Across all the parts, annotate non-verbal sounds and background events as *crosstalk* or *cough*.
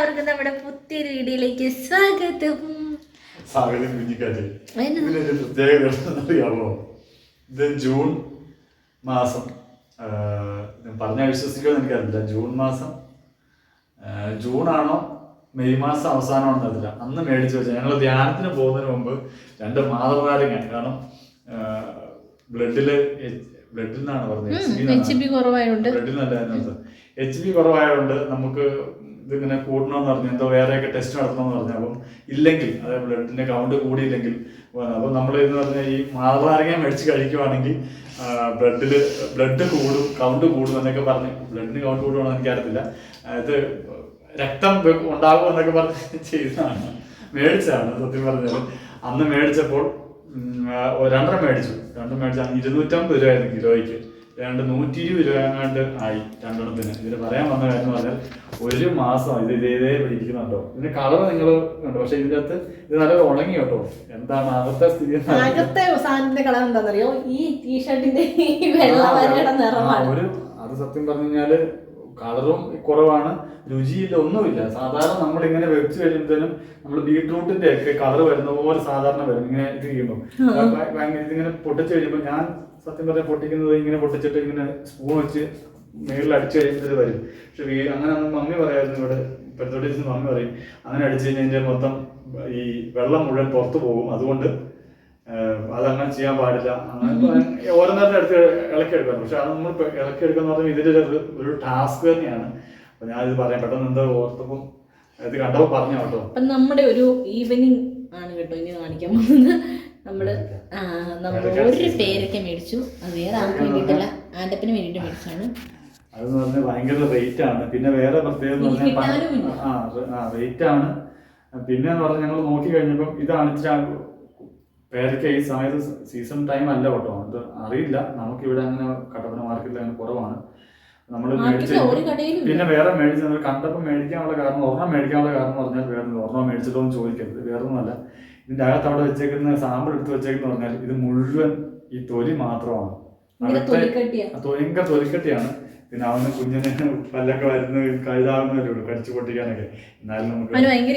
എല്ലാവർക്കും നമ്മുടെ പുതിയൊരു വീഡിയോയിലേക്ക് സ്വാഗതം. സാഗരം കുഞ്ഞിക്കാറ്റ്. ഇതിനൊരു പ്രത്യേകത അറിയാമോ ഇത് ജൂൺ മാസം പറഞ്ഞാൽ വിശ്വസിക്കുമെന്ന് എനിക്കറിയില്ല. ജൂൺ മാസം ജൂണാണോ മെയ് മാസം അവസാനമാണോ എന്നറിയില്ല അന്ന് മേടിച്ചു വെച്ചാൽ ഞങ്ങൾ ധ്യാനത്തിന് പോകുന്നതിന് മുമ്പ് രണ്ട് മാതൃനാരങ്ങ കാരണം ബ്ലഡിൽ ബ്ലഡിൽ നിന്നാണ് പറഞ്ഞത് എച്ച് ബി കുറവായതുകൊണ്ട് ബ്ലഡിൽ നല്ല എച്ച് ബി കുറവായതുകൊണ്ട് നമുക്ക് ഇതിങ്ങനെ കൂടണമെന്ന് പറഞ്ഞു എന്തോ വേറെയൊക്കെ ടെസ്റ്റ് നടത്തണമെന്ന് പറഞ്ഞു അപ്പം ഇല്ലെങ്കിൽ അതായത് ബ്ലഡിന്റെ കൗണ്ട് കൂടിയില്ലെങ്കിൽ അപ്പം നമ്മൾ എന്ന് പറഞ്ഞാൽ ഈ മാതളാരങ്ങ മേടിച്ച് കഴിക്കുവാണെങ്കിൽ ബ്ലഡിൽ ബ്ലഡ് കൂടും കൗണ്ട് കൂടും എന്നൊക്കെ പറഞ്ഞ്. ബ്ലഡിന് കൗണ്ട് കൂടുവാണെന്ന് എനിക്കറിയത്തില്ല. അതായത് രക്തം ഉണ്ടാകും എന്നൊക്കെ പറഞ്ഞ് ചെയ്തതാണ്. മേടിച്ചതാണ് സത്യം പറഞ്ഞാൽ അന്ന് മേടിച്ചപ്പോൾ രണ്ടര മേടിച്ചു. രണ്ടും മേടിച്ചാൽ ഇരുന്നൂറ്റമ്പത് രൂപയായിരുന്നു കിലോയ്ക്ക്. രണ്ട് നൂറ്റി ഇരുപത് രൂപ എങ്ങാണ്ട് ആയി രണ്ടെണ്ണത്തിന് ഇതിന് പറയാൻ വന്ന കാര്യം എന്ന് പറഞ്ഞാൽ ഒരു മാസം ഇത് ഇതേ പിടിക്കുന്നുണ്ടോ ഇതിന്റെ കളർ നിങ്ങൾ കണ്ടു? പക്ഷെ ഇതിന്റെ അകത്ത് ഇത് നല്ല ഉണങ്ങി കേട്ടോ. എന്താണ് അകത്തെ സ്ഥിതി. അകത്തെ സാധനത്തിന്റെ കളർ എന്താണെന്നറിയോ? ഈ ടീഷർട്ടിന്റെ ഒരു അത് സത്യം പറഞ്ഞു കഴിഞ്ഞാൽ കളറും കുറവാണ് രുചിയില്ല ഒന്നുമില്ല. സാധാരണ നമ്മൾ ഇങ്ങനെ വെച്ച് കഴിയുമ്പോഴത്തേനും നമ്മൾ ബീട്രൂട്ടിന്റെ ഒക്കെ കളർ വരുന്ന പോലെ സാധാരണ വരും. ഇങ്ങനെ ഇത് ചെയ്യുമ്പോൾ. ഇതിങ്ങനെ പൊട്ടിച്ച് കഴിയുമ്പോൾ ഞാൻ സത്യം പറഞ്ഞാൽ പൊട്ടിക്കുന്നത് ഇങ്ങനെ പൊട്ടിച്ചിട്ട് ഇങ്ങനെ സ്പൂൺ വെച്ച് മേളിൽ അടിച്ചു കഴിഞ്ഞിട്ട് വരും. പക്ഷെ വീ- അങ്ങനെ മമ്മി പറയായിരുന്നു ഇവിടെ പെരുത്തോട്ടിച്ച് മമ്മി പറയും അങ്ങനെ അടിച്ചു കഴിഞ്ഞാൽ മൊത്തം ഈ വെള്ളം മുഴുവൻ പുറത്തു പോകും. അതുകൊണ്ട് അതങ്ങനെ ചെയ്യാൻ പാടില്ല. അങ്ങനെ ഓരോ നേരത്തെ എടുത്ത് ഇളക്കി എടുക്കണം പക്ഷെ അത് നമ്മൾ ഇളക്കി എടുക്കാന്ന് പറഞ്ഞാൽ ഇതിന്റെ ഒരു ഒരു ടാസ്ക് തന്നെയാണ്. അപ്പൊ ഞാൻ ഇത് പറയാം. പെട്ടെന്ന് എന്താ ഓർത്തപ്പം ഇത് കണ്ടപ്പോൾ പറഞ്ഞു കേട്ടോ. നമ്മുടെ ഒരു ഈവനിങ് ആണ് കേട്ടോ ഇനി കാണിക്കാൻ പോകുന്നത്. നമ്മൾ നമ്മൾ ഒരു പേരൊക്കെ മേടിച്ചു. അത് വേറെ ആർക്കും വേണ്ടിയിട്ടല്ല. ആൻഡപ്പിന് വേണ്ടിയിട്ട് മേടിച്ചാണ് അതെന്ന് പറഞ്ഞാൽ ഭയങ്കര റേറ്റ് ആണ്. പിന്നെ വേറെ പ്രത്യേകത റേറ്റ് ആണ്. പിന്നെ എന്ന് പറഞ്ഞാൽ ഞങ്ങൾ നോക്കി കഴിഞ്ഞപ്പം ഇതാണ് പേരക്ക പേരയ്ക്ക ഈ സമയത്ത് സീസൺ ടൈം അല്ല കേട്ടോ. അത് അറിയില്ല. നമുക്ക് ഇവിടെ അങ്ങനെ കട്ടപ്പന മാർക്കറ്റിൽ അങ്ങനെ കുറവാണ്. നമ്മൾ മേടിച്ച് പിന്നെ വേറെ മേടിച്ച് കണ്ടപ്പോൾ മേടിക്കാനുള്ള കാരണം ഒരെണ്ണം മേടിക്കാനുള്ള കാരണം പറഞ്ഞാൽ വേറെ. ഒരെണ്ണം മേടിച്ചിട്ടൊന്നും ചോദിക്കരുത്. വേറെ ഒന്നുമല്ല ഇതിന്റെ അകത്ത് അവിടെ വെച്ചേക്കുന്ന സാമ്പിൾ എടുത്ത് വെച്ചേക്കുന്ന പറഞ്ഞാൽ ഇത് മുഴുവൻ ഈ തൊലി മാത്രമാണ്. ഭയങ്കര തൊലിക്കട്ടിയാണ്. പിന്നെ അവന് കുഞ്ഞിന് പല്ലൊക്കെ വരുന്ന കഴുതാവുന്നതല്ലേ ഉള്ളു കടിച്ചു പൊട്ടിക്കാനൊക്കെ. എന്നാലും നമുക്ക്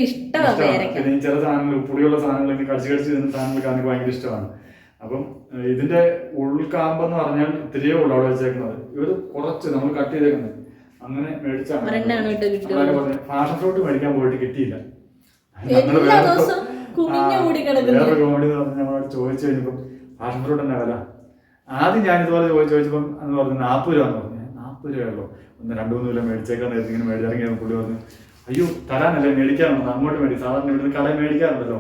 ഇഷ്ടമാണ്. പിന്നെ ചില സാധനങ്ങൾ പുളിയുള്ള സാധനങ്ങളൊക്കെ കടിച്ചു കടിച്ച് തിന്ന സാധനങ്ങളൊക്കെ ആണെങ്കിൽ ഭയങ്കര ഇഷ്ടമാണ്. അപ്പം ഇതിന്റെ ഉൾക്കാമ്പെന്ന് പറഞ്ഞാൽ ഇത്തിരിയേ ഉള്ളൂ അവിടെ വെച്ചേക്കുന്നത്. ഇവർ കുറച്ച് നമ്മൾ കട്ട് ചെയ്തേക്കുന്നത്. അങ്ങനെ മേടിച്ചാണ്. ഫാഷൻ ഫ്രൂട്ട് മേടിക്കാൻ പോയിട്ട് കിട്ടിയില്ല. കുമിഞ്ഞു ആ, കൂടി കിടക്കുന്നു വേറെ കോമഡി എന്ന് പറഞ്ഞാൽ നമ്മളോട് ചോദിച്ചു കഴിഞ്ഞപ്പം ഫ്രൂട്ട് തന്നെ വില. ആദ്യം ഞാൻ ഇതുപോലെ ചോദിച്ചു ചോദിച്ചപ്പം എന്ന് പറഞ്ഞു നാൽപ്പത് രൂപ എന്ന് പറഞ്ഞു. നാൽപ്പത് രൂപയുള്ളൂ ഒന്ന് രണ്ടു മൂന്ന് കിലോ മേടിച്ചേക്കാന്ന് കരുതി ഇങ്ങനെ മേടിച്ചിറങ്ങിയ പുള്ളി പറഞ്ഞു അയ്യോ തരാനല്ലേ മേടിക്കാനുണ്ട് അങ്ങോട്ട് മേടി. സാധാരണ ഇവിടുന്ന് കടയിൽ മേടിക്കാറുണ്ടല്ലോ.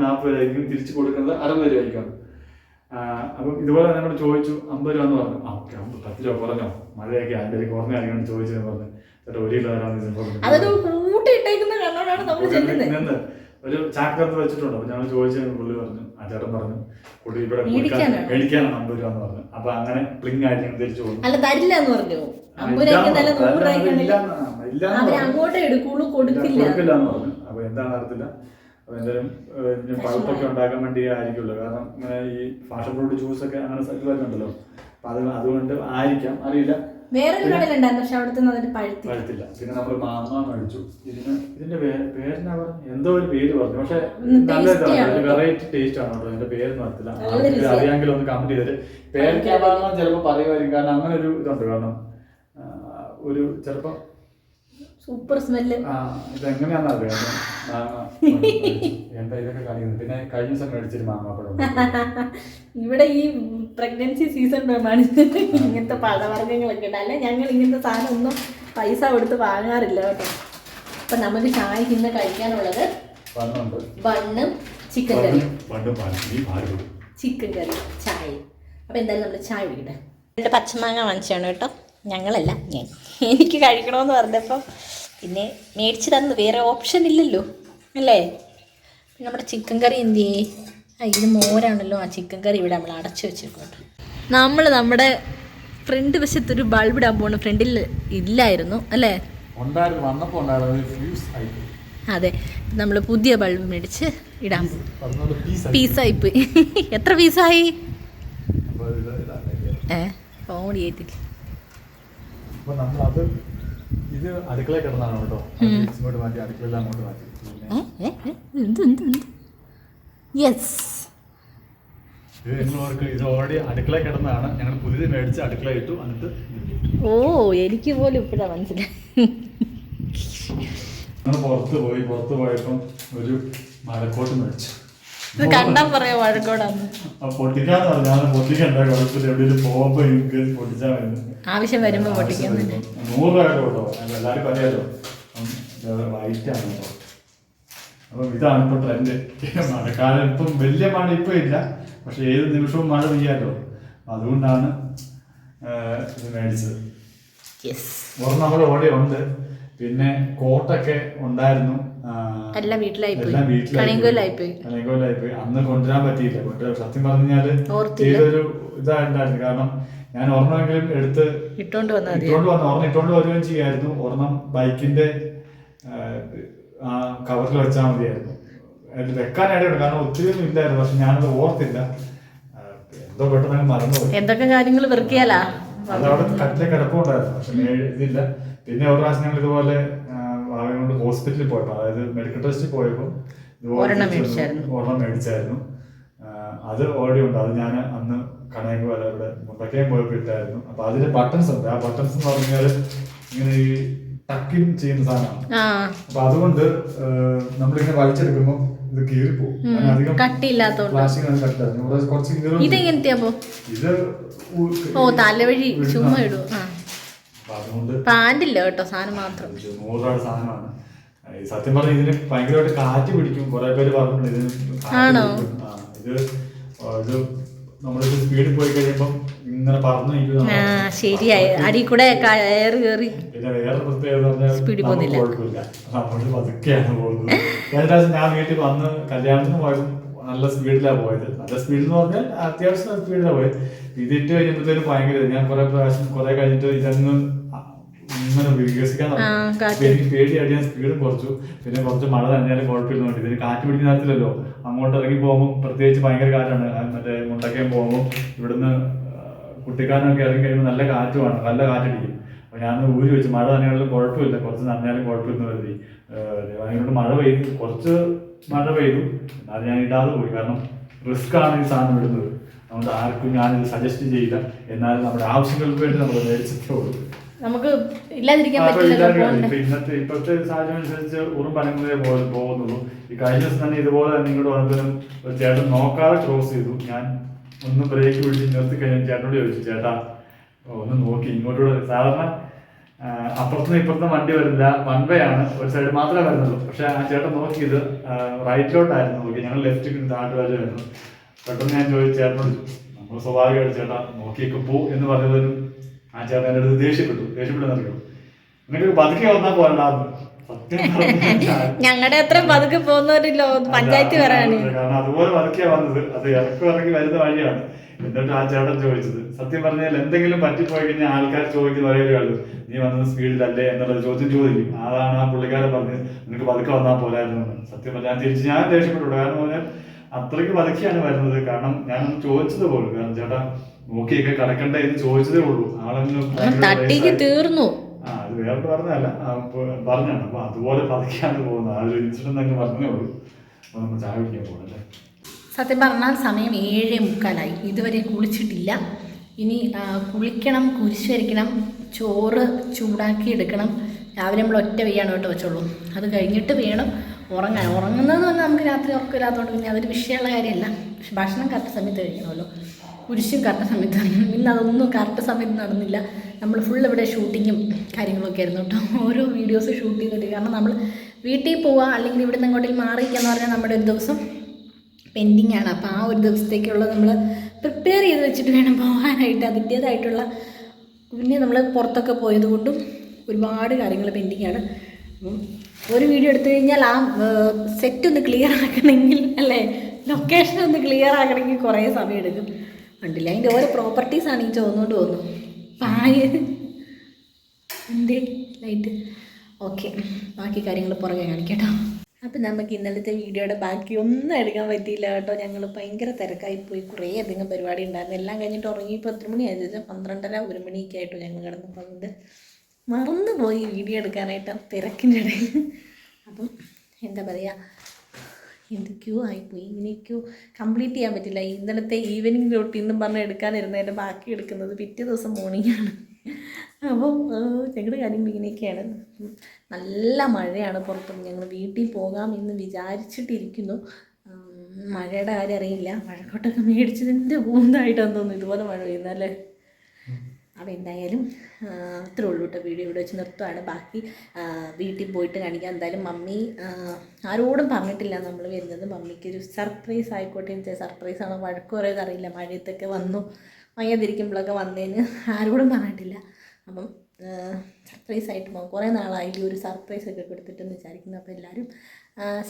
നാൽപ്പത് രൂപ. തിരിച്ചു കൊടുക്കുന്നത് അറുപത് രൂപ ആയിരിക്കും. അപ്പം ഇതുപോലെ എന്നോട് ചോദിച്ചു അമ്പത് രൂപ എന്ന് പറഞ്ഞു. ആ ഓക്കെ അമ്പത് പത്ത് രൂപ കുറഞ്ഞോ? മഴയൊക്കെ അതിന്റെ കുറഞ്ഞ കാര്യങ്ങൾ ചോദിച്ചതെന്ന് പറഞ്ഞു. ചേട്ടാ ഒരു കിലോ തരാമെന്ന് പറഞ്ഞു. ഒരു ചാക്കകത്ത് വെച്ചിട്ടുണ്ട്. അപ്പൊ ഞങ്ങൾ ചോദിച്ചു പുള്ളി പറഞ്ഞു ആ ചേട്ടൻ പറഞ്ഞു പുള്ളി ഇവിടെ മേടിക്കാനാണോ? അമ്പത് രൂപ എന്ന് പറഞ്ഞു. അപ്പൊ അങ്ങനെ പ്ലിങ് ആയിട്ട് ഞങ്ങൾ തിരിച്ചു പോകും അല്ല തരില്ല എന്ന് പറഞ്ഞു അമ്പത് രൂപയ്ക്ക് നല്ല നൂറ് രൂപയ്ക്ക് അവർ അങ്ങോട്ടേ എടുക്കുള്ളൂ കൊടുക്കില്ല. എന്ന് പറഞ്ഞു. അപ്പൊ എന്താണ് അറിയത്തില്ല. അപ്പൊ എന്തായാലും പഴുപ്പൊക്കെ ഉണ്ടാക്കാൻ വേണ്ടി ആയിരിക്കുമല്ലോ. കാരണം ഈ ഫാഷൻ ഫ്രൂട്ട് ജ്യൂസ് ഒക്കെ അങ്ങനെ സെറ്റ് വരുന്നുണ്ടല്ലോ അപ്പൊ അത് അതുകൊണ്ട് ആയിരിക്കാം. അറിയില്ല. വേറൊരു കടയിലുണ്ടായിരുന്നു പക്ഷെ അവിടുത്തെ അതിന്റെ പഴുത്തി പഴുത്തില്ല. പിന്നെ നമ്മൾ മാങ്ങ മേടിച്ചു. ഇതിന് ഇതിന്റെ പേ- പേരെന്നാ പറഞ്ഞു? എന്തോ ഒരു പേര് പറഞ്ഞു. പക്ഷെ ഉം, നല്ല ആണ് വെറൈറ്റി ടേസ്റ്റ് ആണ് കേട്ടോ. ഇതിന്റെ പേരൊന്നും അറിയത്തില്ല. നല്ല ആർക്കെങ്കിലും രുചിയാ. അറിയാമെങ്കിൽ ഒന്ന് കമന്റ് ചെയ്തിട്ട് പേരയ്ക്കാണെന്ന് ചിലപ്പോൾ പറയുമായിരിക്കും. കാരണം അങ്ങനെ ഒരു ഇതുണ്ട്. കാരണം ഒരു ചിലപ്പോൾ സൂപ്പർ സ്മെല്ല്. ഇതെങ്ങനെയാണെന്ന് അറിയാം? എന്താ ഇതൊക്കെ കാണിക്കുന്നത്? പിന്നെ കഴിഞ്ഞ ദിവസം ഇവിടെ ഈ പ്രഗ്നൻസി സീസൺ പ്രമാണിച്ചിട്ട് ഇങ്ങനത്തെ പഴവർഗങ്ങളൊക്കെ ഉണ്ട്. അല്ലെ ഞങ്ങൾ ഇങ്ങനത്തെ സാധനം ഒന്നും പൈസ കൊടുത്ത് വാങ്ങാറില്ല കേട്ടോ. അപ്പൊ നമുക്ക് ചായക്ക് ഇന്ന് കഴിക്കാനുള്ളത് ബണ്ണും ചിക്കൻ കറി. ചിക്കൻ കറി ചായ അപ്പൊ എന്തായാലും നമ്മൾ ചായ കുടിക്കട്ടെ. പച്ചമാങ്ങ വാങ്ങിച്ചാണ് കേട്ടോ. ഞങ്ങളല്ല ഞാൻ. എനിക്ക് കഴിക്കണമെന്ന് പറഞ്ഞപ്പോൾ പിന്നെ മേടിച്ച് തന്നു. വേറെ ഓപ്ഷൻ ഇല്ലല്ലോ അല്ലേ? നമ്മുടെ ചിക്കൻ കറി എന്ത് ചെയ്യേ? ആ ഇത് മോരാണല്ലോ. ആ ചിക്കൻ കറി ഇവിടെ നമ്മൾ അടച്ചു വെച്ചേക്കും നമ്മൾ നമ്മുടെ ഫ്രണ്ട് വശത്തൊരു ബൾബ് ഇടാൻ പോകുന്ന ഫ്രണ്ടിൽ ഇല്ലായിരുന്നു അല്ലേ? അതെ. നമ്മൾ പുതിയ ബൾബ് മേടിച്ച് ഇടാൻ പോകും അതുകൊണ്ട് പീസ് ആയി പീസായിപ്പോയി *laughs* എത്ര പീസായി ഏ ഫോൺ ചെയ്തില്ല അപ്പൊ നമ്മൾ അത് ഇത് അടുക്കളയിൽ അടുക്കള കിടന്നാണ് കേട്ടോ. ഇങ്ങോട്ട് മാറ്റി അടുക്കളയിൽ അങ്ങോട്ട് മാറ്റി. യെസ് ഓ എനിക്ക് പോലും ഇപ്പോഴാണ് മനസ്സിലായി. പുറത്ത് പോയി പുറത്ത് പോയപ്പം ഒരു മലക്കോട്ട് മേടിച്ചു. ഇത് കണ്ടാ പറയാ വഴക്കോടാന്ന്. ആ പൊട്ടിക്കാന്ന് പറഞ്ഞു. ഞാൻ പൊട്ടിക്കണ്ട. കുഴപ്പമില്ല എവിടെയെങ്കിലും പോകുമ്പോ എനിക്ക് പൊട്ടിച്ചാൽ മതി ആവശ്യം വരുമ്പോ പൊട്ടിക്കുന്നുണ്ട് നൂറ് രൂപ കേട്ടോ അല്ല എല്ലാവർക്കും അറിയാലോ വൈറ്റ് ആണ് കേട്ടോ അപ്പം ഇതാണ് ഇപ്പൊ ട്രെൻഡ് മഴക്കാലം ഇപ്പം വലിയ മഴ ഇപ്പൊ ഇല്ല. പക്ഷെ ഏത് നിമിഷവും മഴ പെയ്യാലോ. അതുകൊണ്ടാണ് ഇത് മേടിച്ചത്. ഒരെണ്ണം നമ്മുടെ ഓടെ ഉണ്ട്. പിന്നെ കോട്ടൊക്കെ ഉണ്ടായിരുന്നു. എല്ലാം വീട്ടിലായി പോയി. എല്ലാം പോയി. കണിയങ്കോലായി പോയി അന്ന് കൊണ്ടുവരാൻ പറ്റിയില്ല. കൊണ്ടുവരാൻ സത്യം പറഞ്ഞാൽ ഏതൊരു ഇതായിട്ടുണ്ടായിരുന്നു കാരണം ഞാൻ ഒരെണ്ണമെങ്കിലും എടുത്ത് ഇട്ടോണ്ട് വന്നാൽ മതി. ഇട്ടോണ്ട് വന്നു ഓർമ്മ ഇട്ടോണ്ട് വരികയും ചെയ്യായിരുന്നു. ഒരെണ്ണം ബൈക്കിന്റെ ആ കവറിൽ വെച്ചാൽ മതിയായിരുന്നു. വെക്കാനായിട്ട് വെക്കാൻ ഇടയുണ്ട് കാരണം ഒത്തിരി ഒന്നും ഇല്ലായിരുന്നു. പക്ഷെ ഞാനത് ഓർത്തില്ല. എന്തോ പെട്ടെന്ന് മറന്നു എന്തൊക്കെ കാര്യങ്ങൾ വെറുക്കിയാലാ? അതവിടെ കട്ടിലെ കിടപ്പുണ്ടായിരുന്നു. പക്ഷെ ഇതില്ല. പിന്നെ ഒരു പ്രാവശ്യം ഞങ്ങൾ ഇതുപോലെ കൊണ്ട് ഹോസ്പിറ്റലിൽ പോയപ്പോൾ അതായത് മെഡിക്കൽ ടെസ്റ്റിൽ പോയപ്പോൾ ഒരെണ്ണം മേടിച്ചായിരുന്നു. അത് ഓൾറെഡി ഉണ്ട്. അത് ഞാൻ അന്ന് കണയൊക്കെ പോലെ ഇവിടെ മുണ്ടക്കയം പോയപ്പോൾ ഇട്ടായിരുന്നു. അപ്പൊ അതിന്റെ ബട്ടൺസ് ഉണ്ട്. ആ ബട്ടൺസ് എന്ന് പറഞ്ഞാൽ ഇങ്ങനെ ഈ ടക്കിൻ ചെയ്യുന്ന സാധനമാണ്. അപ്പൊ അതുകൊണ്ട് നമ്മളിങ്ങനെ വലിച്ചെടുക്കുമ്പോൾ ഇത് കീറിപ്പോ ഇവിടെ കുറച്ച് ഇത് ഓ തലവഴി ചുമ്മാ ഇടും പാന്റില്ല കേട്ടോ സാധനം മാത്രം. നൂറാട് സാധനമാണ്. സത്യം പറഞ്ഞ ഇതിന് ഭയങ്കരമായിട്ട് കാറ്റ് പിടിക്കും. കുറെ പേര് പറഞ്ഞിട്ടുണ്ട് ഇതിന് ആണോ? ഇത് നമ്മളിത് സ്പീഡിൽ പോയി കഴിയുമ്പം ഇങ്ങനെ പറഞ്ഞു നിൽക്കുന്ന ശരിയായി. അടി കൂടെ കയറി കയറി പിന്നെ വേറെ പ്രത്യേകത സ്പീഡ് സ്പീഡിൽ പോകുന്നില്ല. കുഴപ്പമില്ല. നമ്മൾ പതുക്കെയാണ് പോകുന്നത്. കഴിഞ്ഞ പ്രാവശ്യം ഞാൻ വീട്ടിൽ വന്ന് കല്യാണത്തിന് പോയപ്പോൾ നല്ല സ്പീഡിലാണ് പോയത്. നല്ല സ്പീഡ് എന്ന് പറഞ്ഞാൽ അത്യാവശ്യം സ്പീഡിലാണ് പോയത്. ഇതിട്ട് കഴിഞ്ഞപ്പോഴത്തേക്കും ഭയങ്കര. ഞാൻ കുറെ പ്രാവശ്യം കുറെ കഴിഞ്ഞിട്ട് ഇതങ്ങ് ഇങ്ങനെ വികസിക്കാൻ എനിക്ക് പേടിയായിട്ട് ഞാൻ സ്പീഡും കുറച്ചു. പിന്നെ കുറച്ച് മഴ തന്നെയാലും കുഴപ്പമില്ല ഇതിന് കാറ്റ് പിടിക്കുന്ന നേരത്തിലല്ലോ അങ്ങോട്ട് ഇറങ്ങി പോകുമ്പോൾ പ്രത്യേകിച്ച് ഭയങ്കര കാറ്റാണ്. മറ്റേ മുണ്ടക്കയം പോകുമ്പോൾ ഇവിടുന്ന് കുട്ടിക്കാനൊക്കെ ഇറങ്ങി കഴിയുമ്പോൾ നല്ല കാറ്റുമാണ് നല്ല കാറ്റടിക്കും അപ്പൊ ഞാൻ ഊരി വെച്ച്. മഴ തന്നെയാണെങ്കിലും കുഴപ്പമില്ല. കുറച്ച് നനഞ്ഞാലും കുഴപ്പമില്ലെന്ന് കരുതി. അതിനോട് മഴ പെയ്ത് കുറച്ച് മഴ പെയ്തു. അത് ഞാൻ ഇടാതെ പോയി. കാരണം റിസ്ക് ആണ് ഈ സാധനം ഇടുന്നത്. അതുകൊണ്ട് ആർക്കും ഞാനിത് സജസ്റ്റ് ചെയ്യില്ല. എന്നാലും നമ്മുടെ ആവശ്യങ്ങൾക്ക് വേണ്ടി നമ്മൾ മേടിച്ചിട്ടേ ഉള്ളൂ. നമുക്ക് ഇല്ലാതിരിക്കാൻ പറ്റില്ല ഇന്നത്തെ ഇപ്പോഴത്തെ സാഹചര്യം അനുസരിച്ച് ഉറും പോലെ പോകുന്നുള്ളൂ. ഈ കഴിഞ്ഞ ദിവസം തന്നെ ഇതുപോലെ തന്നെ ഇങ്ങോട്ട് വന്നതിനും ചേട്ടൻ നോക്കാതെ ക്രോസ് ചെയ്തു. ഞാൻ ഒന്ന് ബ്രേക്ക് പിടിച്ച് നിർത്തി കഴിഞ്ഞാൽ ചേട്ടനോട് ചോദിച്ചു ചേട്ടാ ഒന്ന് നോക്കി ഇങ്ങോട്ടൂടെ സാധാരണ അപ്പുറത്തുനിന്ന് ഇപ്പുറത്തും വണ്ടി വരില്ല. വൺ വേ ആണ്. ഒരു സൈഡ് മാത്രമേ വരുന്നുള്ളൂ. പക്ഷെ ആ ചേട്ടൻ നോക്കിയത് റൈറ്റിലോട്ടായിരുന്നു നോക്കി ഞങ്ങൾ ലെഫ്റ്റ് താഴ്വായിരുന്നു പെട്ടെന്ന് ഞാൻ ചോദിച്ചു ചേട്ടനോട് നമ്മൾ സ്വാഭാവികമായിട്ട് ചേട്ടാ നോക്കിയൊക്കെ പോ എന്ന് പറഞ്ഞതിനും ആ ചേട്ടൻ എന്റെ അടുത്ത് ദേഷ്യപ്പെട്ടു. ദേഷ്യപ്പെട്ടെന്നറിയോ നിനക്ക് പതുക്കെ വന്നാൽ പോരണ്ടാന്ന് *laughs* ഞങ്ങളുടെ അത്ര പതുക്കെ പോകുന്നവരില്ലോ പഞ്ചായത്ത് വരാണ് കാരണം. അതുപോലെ പതുക്കെയാ വന്നത്. അത് ഇറക്കി ഇറക്കി വരുന്ന വഴിയാണ്. എന്നിട്ട് ആ ചേട്ടൻ ചോദിച്ചത് സത്യം പറഞ്ഞാൽ എന്തെങ്കിലും പറ്റിപ്പോയി കഴിഞ്ഞാൽ ആൾക്കാർ ചോദിക്കുന്ന ഒരേ ഒരു നീ വന്നത് സ്പീഡിലല്ലേ? എന്നുള്ളത് ചോദ്യം ചോദിക്കും. അതാണ് ആ പുള്ളിക്കാരൻ പറഞ്ഞത്. നിനക്ക് പതുക്കെ വന്നാൽ പോരായിരുന്നു. സത്യം പറഞ്ഞാൽ ഞാൻ തിരിച്ച് ഞാൻ ദേഷ്യപ്പെട്ടു. കാരണം പറഞ്ഞാൽ അത്രയ്ക്ക് പതുക്കെയാണ് വരുന്നത്. കാരണം ഞാൻ ചോദിച്ചത് പോലും കാരണം ചേട്ടാ നോക്കിയൊക്കെ കിടക്കണ്ടേ എന്ന് ചോദിച്ചതേ ഉള്ളൂ. ആളെങ്കിലും തീർന്നു. ആ അത് വേറെ പറഞ്ഞതല്ല. പറഞ്ഞാണ് അപ്പൊ അതുപോലെ പതുക്കെയാണ് പോകുന്നത്. ആ ഒരു ഇൻസിഡന്റ് അങ്ങ് പറഞ്ഞേ ഉള്ളൂ. അപ്പൊ നമ്മൾ ചായ കുടിക്കാൻ പോകണല്ലേ സത്യം പറഞ്ഞാൽ സമയം ഏഴേ മുക്കാലായി. ഇതുവരെ കുളിച്ചിട്ടില്ല. ഇനി കുളിക്കണം കുരിശ് വരയ്ക്കണം ചോറ് ചൂടാക്കി എടുക്കണം. രാവിലെ നമ്മൾ ഒറ്റ വെയ്യാണ് കേട്ടോ വെച്ചോളൂ. അത് കഴിഞ്ഞിട്ട് വേണം ഉറങ്ങാൻ. ഉറങ്ങുന്നത് പറഞ്ഞാൽ നമുക്ക് രാത്രി ഉറക്കമില്ലാത്തതുകൊണ്ട് പിന്നെ അതൊരു വിഷയമുള്ള കാര്യമല്ല. പക്ഷെ ഭക്ഷണം കറക്റ്റ് സമയത്ത് കഴിക്കണമല്ലോ. കുരിശും കറക്റ്റ് സമയത്ത് കഴിക്കണം. ഇന്ന് അതൊന്നും കറക്റ്റ് സമയത്ത് നടന്നില്ല. നമ്മൾ ഫുൾ ഇവിടെ ഷൂട്ടിങ്ങും കാര്യങ്ങളൊക്കെ ആയിരുന്നു കേട്ടോ. ഓരോ വീഡിയോസ് ഷൂട്ട് ചെയ്തിട്ട്. കാരണം നമ്മൾ വീട്ടിൽ പോവുക അല്ലെങ്കിൽ ഇവിടെ നിന്ന് എങ്ങോട്ടേലും മാറിയിരിക്കുക പറഞ്ഞാൽ നമ്മുടെ ഒരു ദിവസം പെൻഡിങ് ആണ് അപ്പോൾ ആ ഒരു ദിവസത്തേക്കുള്ള നമ്മൾ പ്രിപ്പയർ ചെയ്ത് വെച്ചിട്ട് വേണം പോകാനായിട്ട് അതിന്റേതായിട്ടുള്ള പിന്നെ നമ്മൾ പുറത്തൊക്കെ പോയത് കൊണ്ടും ഒരുപാട് കാര്യങ്ങൾ പെൻഡിങ് ആണ് അപ്പം ഒരു വീഡിയോ എടുത്തു കഴിഞ്ഞാൽ ആ സെറ്റ് ഒന്ന് ക്ലിയർ ആക്കണമെങ്കിൽ അല്ലേ? ലൊക്കേഷൻ ഒന്ന് ക്ലിയർ ആക്കണമെങ്കിൽ കുറേ സമയം എടുക്കും. ഉണ്ടല്ലേ അതിന്റെ ഓരോ പ്രോപ്പർട്ടീസാണ് ഈ ചോന്നുകൊണ്ട് തോന്നുന്നു പായ. എന്തേ? ലൈറ്റ് ഓക്കെ ബാക്കി കാര്യങ്ങൾ പുറകെ കാണിക്കട്ടോ അപ്പം നമുക്ക് ഇന്നലത്തെ വീഡിയോയുടെ ബാക്കി ഒന്നും എടുക്കാൻ പറ്റിയില്ല കേട്ടോ. ഞങ്ങൾ ഭയങ്കര തിരക്കായി പോയി കുറേ അധികം പരിപാടി ഉണ്ടായിരുന്നു. എല്ലാം കഴിഞ്ഞിട്ട് ഉറങ്ങിയപ്പോൾ എത്ര മണിയായിരുന്നു പന്ത്രണ്ടര ഒരു മണിയൊക്കെ ആയിട്ടോ ഞങ്ങൾ കിടന്നപ്പോൾ മറന്നു പോയി വീഡിയോ എടുക്കാനായിട്ട് തിരക്കിന്റെ ഇടയിൽ. അപ്പം എന്താ പറയുക എന്തൊക്കെയോ ആയിപ്പോയി. ഇങ്ങനെയൊക്കെയോ കംപ്ലീറ്റ് ചെയ്യാൻ പറ്റില്ല. ഇന്നലത്തെ ഈവനിങ് റൊട്ടീൻ എന്നും പറഞ്ഞ് എടുക്കാനിരുന്നതിന്റെ ബാക്കി എടുക്കുന്നത് പിറ്റേ ദിവസം മോർണിംഗ് ആണ്. അപ്പോൾ ഞങ്ങളുടെ കാര്യങ്ങൾ ഇങ്ങനെയൊക്കെയാണ്. നല്ല മഴയാണ് പുറത്തും. ഞങ്ങൾ വീട്ടിൽ പോകാം എന്ന് വിചാരിച്ചിട്ടിരിക്കുന്നു മഴയുടെ കാര്യം അറിയില്ല. മഴക്കോട്ടൊക്കെ മേടിച്ചതിന്റെ പോകുന്നതായിട്ടാന്ന് തോന്നുന്നു ഇതുപോലെ മഴ പെയ്യുന്നല്ലേ അപ്പോൾ എന്തായാലും അത്രേ ഉള്ളൂ കേട്ടോ വീഡിയോ. ഇവിടെ വെച്ച് നിർത്തുവാണ്. ബാക്കി വീട്ടിൽ പോയിട്ട് കാണിക്കാം. എന്തായാലും മമ്മി ആരോടും പറഞ്ഞിട്ടില്ല നമ്മൾ വരുന്നത്. മമ്മിക്കൊരു സർപ്രൈസ് ആയിക്കോട്ടെ എന്ന് സർപ്രൈസ് ആണോ വഴക്ക് പറയുന്നത് അറിയില്ല. മഴയത്തൊക്കെ വന്നു. മയ്യാതിരിക്കുമ്പോഴൊക്കെ വന്നതിന് ആരോടും പറഞ്ഞിട്ടില്ല. അപ്പം സർപ്രൈസ് ആയിട്ട് കുറേ നാളായി ഒരു സർപ്രൈസ് ഒക്കെ കൊടുത്തിട്ടെന്ന് വിചാരിക്കുന്നു. അപ്പോൾ എല്ലാവരും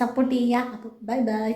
സപ്പോർട്ട് ചെയ്യുക. അപ്പോൾ ബൈ ബൈ